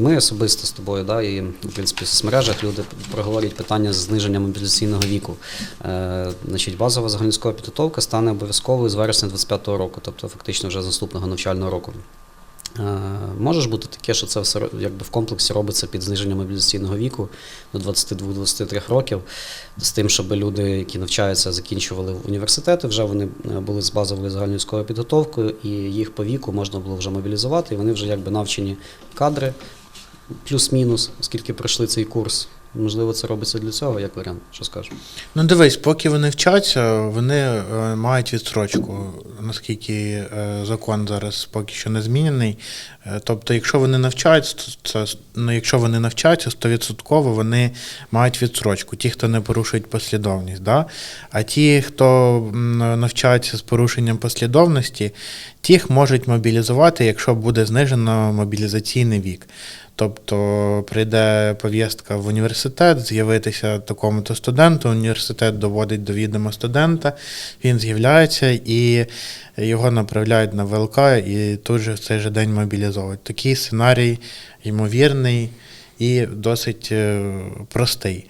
Ми особисто з тобою, да, і в принципі в соцмережах люди проговорюють питання з зниження мобілізаційного віку. Е, значить, базова загальноцькова підготовка стане обов'язковою з вересня 2025 року, тобто фактично вже з наступного навчального року. Е, може ж бути таке, що це все якби в комплексі робиться під зниження мобілізаційного віку до 22-23 років, з тим, щоб люди, які навчаються, закінчували університети, вже вони е, були з базовою загальноцькою підготовкою, і їх по віку можна було вже мобілізувати, і вони вже якби навчені кадри, плюс-мінус, оскільки пройшли цей курс. Можливо, це робиться для цього, як варіант. Що скажеш? Ну дивись, поки вони вчаться, вони е, мають відстрочку, наскільки е, закон зараз поки що не змінений. Е, Тобто, якщо вони навчаються, це ну, якщо вони навчаються, 100% вони мають відстрочку. Ті, хто не порушують послідовність. Да? А ті, хто м, навчаються з порушенням послідовності, тих можуть мобілізувати, якщо буде знижено мобілізаційний вік. Тобто прийде пов'язка в університет, з'явитися такому-то студенту, університет доводить до відома студента, він з'являється і його направляють на ВЛК і тут же в цей же день мобілізовують. Такий сценарій ймовірний і досить е, простий.